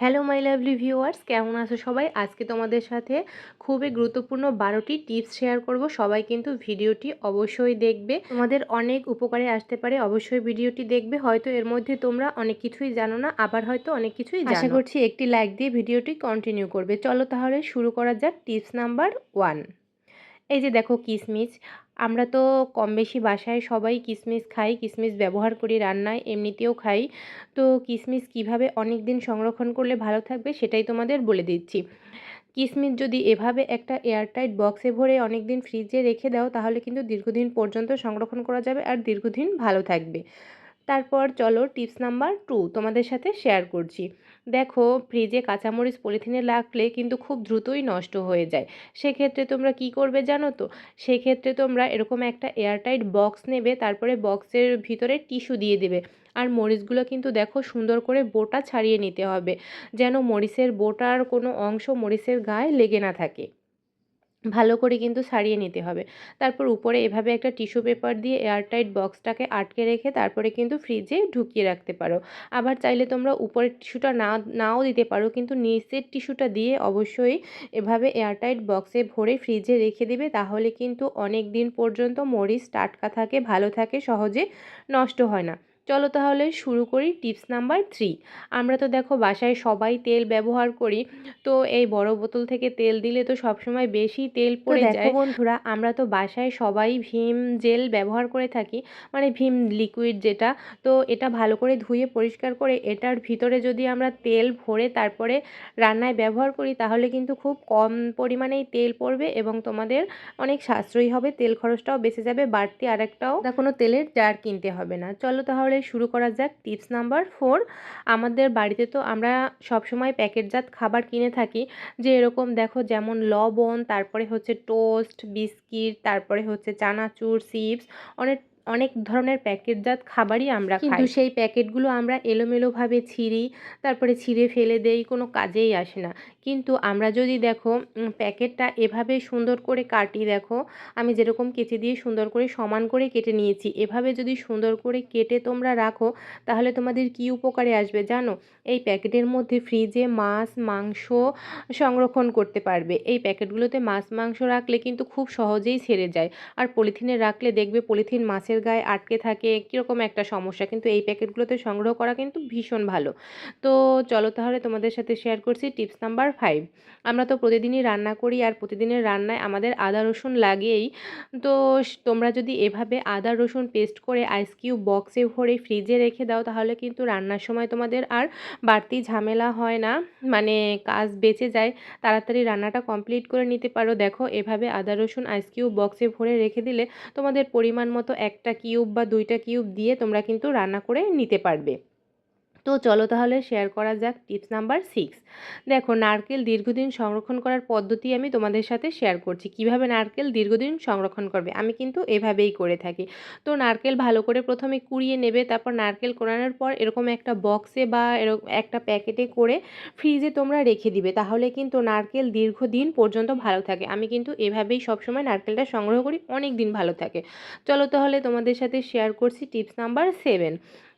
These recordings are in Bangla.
হ্যালো মাই লাভলি ভিউয়ার্স কেমন আছো সবাই? আজকে তোমাদের সাথে খুবই গুরুত্বপূর্ণ বারোটি টিপস শেয়ার করব। সবাই কিন্তু ভিডিওটি অবশ্যই দেখবে। তোমাদের অনেক উপকারে আসতে পারে অবশ্যই ভিডিওটি দেখবে। হয়তো এর মধ্যে তোমরা অনেক কিছুই জানো না আবার হয়তো অনেক কিছুই আশা করছি একটি লাইক দিয়ে ভিডিওটি কন্টিনিউ করবে। চলো তাহলে শুরু করা যাক টিপস নাম্বার ওয়ান এই যে দেখো কিসমিস আমরা তো কম বেশি বাসায় সবাই কিসমিস খাই, কিসমিস ব্যবহার করি রান্নায়, এমনিতেও খাই। তো কিসমিস কীভাবে অনেক দিন সংরক্ষণ করলে ভালো থাকবে সেটাই তোমাদের বলে দিচ্ছি। কিসমিস যদি এভাবে একটা এয়ারটাইট বক্সে ভরে অনেক দিন ফ্রিজে রেখে দাও তাহলে কিন্তু দীর্ঘদিন পর্যন্ত সংরক্ষণ করা যাবে আর দীর্ঘদিন ভালো থাকবে। তারপর চলো টিপস নাম্বার টু তোমাদের সাথে শেয়ার করছি। দেখো ফ্রিজে কাঁচামরিচ পলিথিনে রাখলে কিন্তু খুব দ্রুতই নষ্ট হয়ে যায়। সেক্ষেত্রে তোমরা কি করবে জানো তো? সেক্ষেত্রে তোমরা এরকম একটা এয়ারটাইট বক্স নেবে, তারপরে বক্সের ভিতরে টিস্যু দিয়ে দেবে। আর মরিচগুলো কিন্তু দেখো সুন্দর করে বোটা ছাড়িয়ে নিতে হবে, যেন মরিচের বোটার কোনো অংশ মরিচের গায়ে লেগে না থাকে। ভালো করে কিন্তু সারিয়ে নিতে হবে। তারপর উপরে এভাবে একটা টিস্যু পেপার দিয়ে এয়ারটাইট বক্সটাকে আটকে রেখে তারপরে কিন্তু ফ্রিজে ঢুকিয়ে রাখতে পারো। আবার চাইলে তোমরা উপরের টিস্যুটা না নাও দিতে পারো কিন্তু নিচের টিস্যুটা দিয়ে অবশ্যই এভাবে এয়ারটাইট বক্সে ভরে ফ্রিজে রেখে দিবে তাহলে কিন্তু অনেক দিন পর্যন্ত মরিচ টাটকা থাকে, ভালো থাকে, সহজে নষ্ট হয় না। চলো তাহলে শুরু করি টিপস নাম্বার থ্রি। আমরা তো দেখো বাসায় সবাই তেল ব্যবহার করি তো এই বড় বোতল থেকে তেল দিলে তো সবসময় বেশি তেল পড়ে যায়। বন্ধুরা আমরা তো বাসায় সবাই ভীম জেল ব্যবহার করে থাকি মানে ভীম লিকুইড যেটা তো এটা ভালো করে ধুয়ে পরিষ্কার করে এটার ভিতরে যদি আমরা তেল ভরে তারপরে রান্নায় ব্যবহার করি তাহলে কিন্তু খুব কম পরিমাণেই তেল পড়বে এবং তোমাদের অনেক সাশ্রয়ী হবে তেল খরচটাও বেঁচে যাবে বাড়তি আরেকটাও কোনো তেলের জার কিনতে হবে না। চলো তাহলে শুরু করা যাক। টিপস নাম্বার ফোর, আমাদের বাড়িতে তো আমরা সবসময় প্যাকেটজাত খাবার কিনে থাকি, যে এরকম দেখো যেমন লবণ, তারপরে হচ্ছে টোস্ট, বিস্কিট, তারপরে হচ্ছে চানাচুর, চিপস, অনেক অনেক ধরনের প্যাকেটজাত খাবারই আমরা কিন্তু সেই প্যাকেটগুলো আমরা এলোমেলোভাবে ছিঁড়ি, তারপরে ছিঁড়ে ফেলে দেই, কোনো কাজেই আসে না। কিন্তু আমরা যদি দেখো প্যাকেটটা এভাবে সুন্দর করে কাটি দেখো, আমি যেরকম কেটে দিয়ে সুন্দর করে সমান করে কেটে নিয়েছি, এভাবে যদি সুন্দর করে কেটে তোমরা রাখো, তাহলে তোমাদের কি উপকারে আসবে জানো? এই প্যাকেটের মধ্যে ফ্রিজে মাছ, মাংস সংরক্ষণ করতে পারবে। এই প্যাকেটগুলোতে মাছ, মাংস রাখলে কিন্তু খুব সহজেই ছেড়ে যায়। আর পলিথিনে রাখলে দেখবে পলিথিন মাছের গায়ে আটকে থাকে, কীরকম একটা সমস্যা। কিন্তু এই প্যাকেটগুলোতে সংগ্রহ করা কিন্তু ভীষণ ভালো। তো চলো তাহলে তোমাদের সাথে শেয়ার করছি। টিপস নাম্বার ফাইভ আমরা তো প্রতিদিনই রান্না করি আর প্রতিদিনের রান্নায় আমাদের আদা, রসুন লাগেই। তো তোমরা যদি এভাবে আদা, রসুন পেস্ট করে আইস কিউব বক্সে ভরে ফ্রিজে রেখে দাও, তাহলে কিন্তু রান্নার সময় তোমাদের আর বাড়তি ঝামেলা হয় না। মানে কাজ বেঁচে যায়, তাড়াতাড়ি রান্নাটা কমপ্লিট করে নিতে পারো। দেখো, এভাবে আদা, রসুন আইস কিউব বক্সে ভরে রেখে দিলে তোমাদের পরিমাণ মতো একটা কিউব বা দুইটা কিউব দিয়ে তোমরা কিন্তু রান্না করে নিতে পারবে। তো চলো তাহলে শেয়ার করা যাক টিপস নাম্বার সিক্স দেখো নারকেল দীর্ঘদিন সংরক্ষণ করার পদ্ধতি আমি তোমাদের সাথে শেয়ার করছি। কীভাবে নারকেল দীর্ঘদিন সংরক্ষণ করবে? আমি কিন্তু এভাবেই করে থাকি। তো নারকেল ভালো করে প্রথমে কুড়িয়ে নেবে, তারপর নারকেল কোরানোর পর এরকম একটা বক্সে বা এরকম একটা প্যাকেটে করে ফ্রিজে তোমরা রেখে দিবে। তাহলে কিন্তু নারকেল দীর্ঘদিন পর্যন্ত ভালো থাকে। আমি কিন্তু এভাবেই সবসময় নারকেলটা সংগ্রহ করি অনেক দিন ভালো থাকে। চলো তাহলে তোমাদের সাথে শেয়ার করছি টিপস নাম্বার সেভেন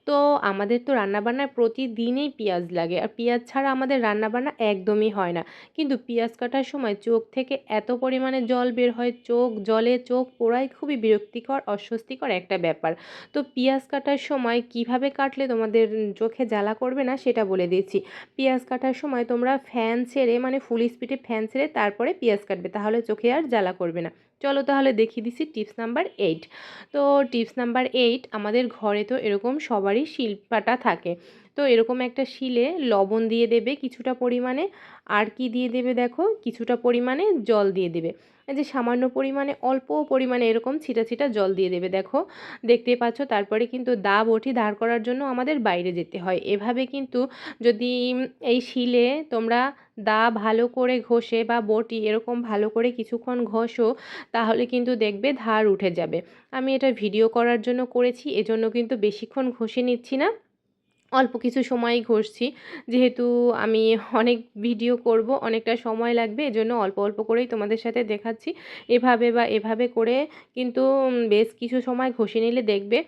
তো আমাদের তো রান্নাবান্নায় প্রতিদিনই পেঁয়াজ লাগে। আর পেঁয়াজ ছাড়া আমাদের রান্নাবান্না একদমই হয় না। কিন্তু পেঁয়াজ কাটার সময় চোখ থেকে এত পরিমাণে জল বের হয়, চোখ, জলে চোখ পোড়াই খুবই বিরক্তিকর, অস্বস্তিকর একটা ব্যাপার। তো পেঁয়াজ কাটার সময় কীভাবে কাটলে তোমাদের চোখে জ্বালা করবে না সেটা বলে দিচ্ছি। পেঁয়াজ কাটার সময় তোমরা ফ্যান ছেড়ে মানে ফুল স্পিডে ফ্যান ছেড়ে তারপরে পেঁয়াজ কাটবে। তাহলে চোখে আর জ্বালা করবে না। চলো তাহলে দেখিয়ে দিচ্ছি টিপস নাম্বার এইট। তো টিপস নাম্বার এইট, আমাদের ঘরে তো এরকম সবারই শিল্পাটা থাকে। তো এরকম একটা শিলে লবণ দিয়ে দেবে কিছুটা পরিমাণে। আর কি দিয়ে দেবে দেখো? কিছুটা পরিমাণে জল দিয়ে দেবে। যে সামান্য পরিমাণে, অল্প পরিমাণে এরকম ছিটা ছিটা জল দিয়ে দেবে। দেখো দেখতে পাচ্ছ, তারপরে কিন্তু দা বটি দাঁড় করার জন্য আমাদের বাইরে যেতে হয়। এভাবে কিন্তু যদি এই শিলে তোমরা দা ভালো করে ঘষে বা বটি এরকম ভালো করে কিছুক্ষণ ঘষো, তাহলে কিন্তু দেখবে ধার উঠে যাবে। আমি এটা ভিডিও করার জন্য করেছি, এজন্য কিন্তু বেশিক্ষণ ঘষে নিচ্ছি না। অল্প কিছু সময়ই ঘষছি। যেহেতু আমি অনেক ভিডিও করব, অনেকটা সময় লাগবে, এজন্য অল্প অল্প করেই তোমাদের সাথে দেখাচ্ছি। এভাবে বা এভাবে করে কিন্তু বেশ কিছু সময় ঘষে নিলে দেখবে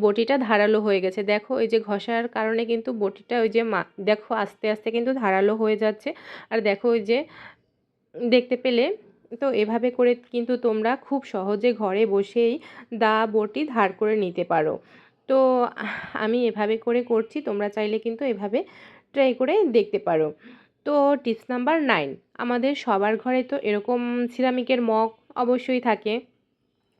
বটিটা ধারালো হয়ে গেছে। দেখো, এই যে ঘষার কারণে কিন্তু বটিটা ওই যে মা, দেখো আস্তে আস্তে কিন্তু ধারালো হয়ে যাচ্ছে। আর দেখো ওই যে, দেখতে পেলে, তো এভাবে করে কিন্তু তোমরা খুব সহজে ঘরে বসেই দা বটি ধার করে নিতে পারো। তো আমি এভাবে করে করছি, তোমরা চাইলে কিন্তু এভাবে ট্রাই করে দেখতে পারো। তো টিপস নাম্বার নাইন আমাদের সবার ঘরে তো এরকম সিরামিকের মগ অবশ্যই থাকে।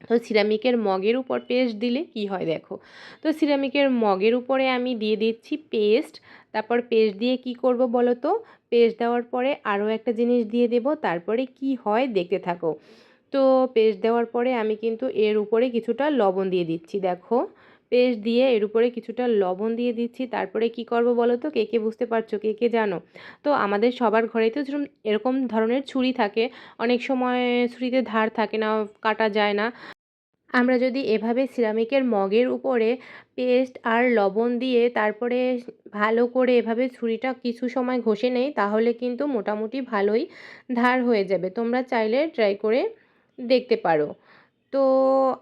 তো সিরামিকের মগের উপর পেস্ট দিলে কি হয় দেখো? তো সিরামিকের মগের উপরে আমি দিয়ে দিচ্ছি পেস্ট তারপর পেস্ট দিয়ে কি করব বলো তো? পেস্ট দেওয়ার পরে আরও একটা জিনিস দিয়ে দেব, তারপরে কি হয় দেখতে থাকো। তো পেস্ট দেওয়ার পরে আমি কিন্তু এর উপরে কিছুটা লবণ দিয়ে দিচ্ছি, দেখো। পেস্ট দিয়ে এর উপরে কিছুটা লবণ দিয়ে দিচ্ছি। তারপরে কি করব বলো তো? কে কে বুঝতে পারছ? কে কে জানো? তো আমাদের সবার ঘরে তো এরকম ধরনের ছুরি থাকে। অনেক সময় ছুরিতে ধার থাকে না, কাটা যায় না। আমরা যদি এভাবে সিরামিকের মগের উপরে পেস্ট আর লবণ দিয়ে তারপরে ভালো করে এভাবে ছুরিটা কিছু সময় ঘষে নেই, তাহলে কিন্তু মোটামুটি ভালোই ধার হয়ে যাবে। তোমরা চাইলে ট্রাই করে দেখতে পারো। তো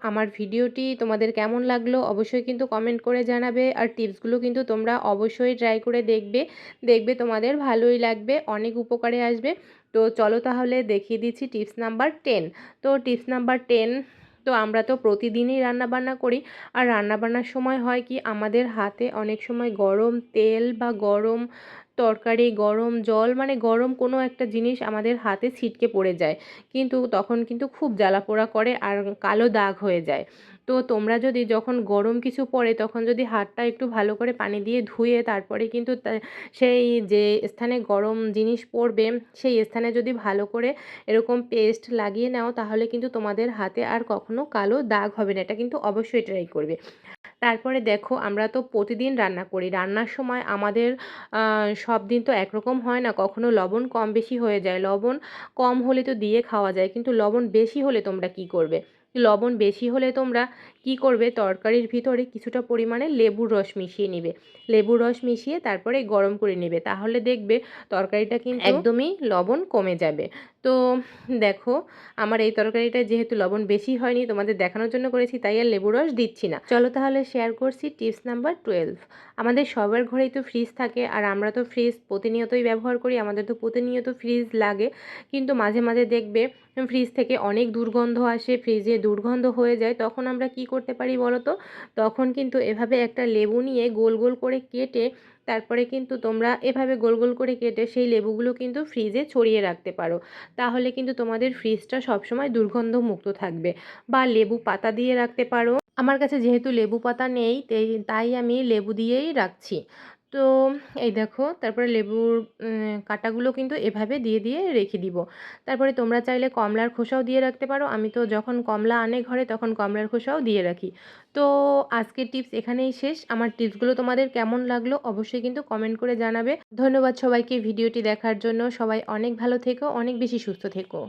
আমার ভিডিওটি তোমাদের কেমন লাগল অবশ্যই কিন্তু কমেন্ট করে জানাবে আর টিপসগুলো কিন্তু তোমরা অবশ্যই ট্রাই করে দেখবে দেখবে তোমাদের ভালোই লাগবে, অনেক উপকারে আসবে। তো চলো তাহলে দেখিয়ে দিচ্ছি টিপস নাম্বার টেন তো টিপস নাম্বার টেন তো আমরা তো প্রতিদিনই রান্নাবান্না করি আর রান্নাবান্নার সময় হয় কি আমাদের হাতে অনেক সময় গরম তেল বা গরম তরকারি, গরম জল মানে গরম কোনো একটা জিনিস আমাদের হাতে ছিটকে পড়ে যায়। কিন্তু তখন কিন্তু খুব জ্বালা পোড়া করে আর কালো দাগ হয়ে যায়। তো তোমরা যদি যখন গরম কিছু পড়ে, তখন যদি হাতটা একটু ভালো করে পানি দিয়ে ধুয়ে তারপরে কিন্তু সেই যে স্থানে গরম জিনিস পড়বে, সেই স্থানে যদি ভালো করে এরকম পেস্ট লাগিয়ে নাও, তাহলে কিন্তু তোমাদের হাতে আর কখনো কালো দাগ হবে না। এটা কিন্তু অবশ্যই ট্রাই করবে। তারপরে দেখো আমরা তো প্রতিদিন রান্না করি। রান্নার সময় আমাদের সব দিন তো একরকম হয় না। কখনো লবণ কম বেশি হয়ে যায়। লবণ কম হলে তো দিয়ে খাওয়া যায়। কিন্তু লবণ বেশি হলে তোমরা কি করবে? লবণ বেশি হলে তোমরা কি করবে? তরকারির ভিতরে কিছুটা পরিমাণে লেবুর রস মিশিয়ে নিবে। লেবুর রস মিশিয়ে তারপরে গরম করে নেবে। তাহলে দেখবে তরকারিটা কিন্তু একদমই। লবণ কমে যাবে। তো দেখো আমার এই তরকারিটা যেহেতু লবণ বেশি হয়নি তোমাদের দেখানোর জন্য করেছি তাই আর লেবু রস দিচ্ছি না। চলো তাহলে শেয়ার করছি টিপস নাম্বার টুয়েলভ আমাদের সবার ঘরেই তো ফ্রিজ থাকে আর আমরা তো ফ্রিজ প্রতিনিয়তই ব্যবহার করি। আমাদের তো প্রতিনিয়ত ফ্রিজ লাগে। কিন্তু মাঝে মাঝে দেখবে ফ্রিজ থেকে অনেক দুর্গন্ধ আসে ফ্রিজে দুর্গন্ধ হয়ে যায়, তখন আমরা কি করতে পারি বলো তো তখন কিন্তু এভাবে একটা লেবু নিয়ে গোল গোল করে কেটে, তারপরে কিন্তু তোমরা এভাবে গোল গোল করে কেটে সেই লেবুগুলো কিন্তু ফ্রিজে ছড়িয়ে রাখতে পারো। তাহলে কিন্তু তোমাদের ফ্রিজটা সবসময় দুর্গন্ধ মুক্ত থাকবে বা লেবু পাতা দিয়ে রাখতে পারো। আমার কাছে যেহেতু লেবু পাতা নেই তাই- তাই আমি লেবু দিয়েই রাখছি। তো এই দেখো, তারপরে লেবুর কাঁটাগুলো কিন্তু এভাবে দিয়ে দিয়ে রেখে দিব। তারপরে তোমরা চাইলে কমলার খোসাও দিয়ে রাখতে পারো। আমি তো যখন কমলা আনে ঘরে, তখন কমলার খোসাও দিয়ে রাখি। তো আজকের টিপস এখানেই শেষ। আমার টিপসগুলো তোমাদের কেমন লাগল অবশ্যই কিন্তু কমেন্ট করে জানাবে। ধন্যবাদ সবাইকে ভিডিওটি দেখার জন্য। সবাই অনেক ভালো থেকো, অনেক বেশি সুস্থ থেকো।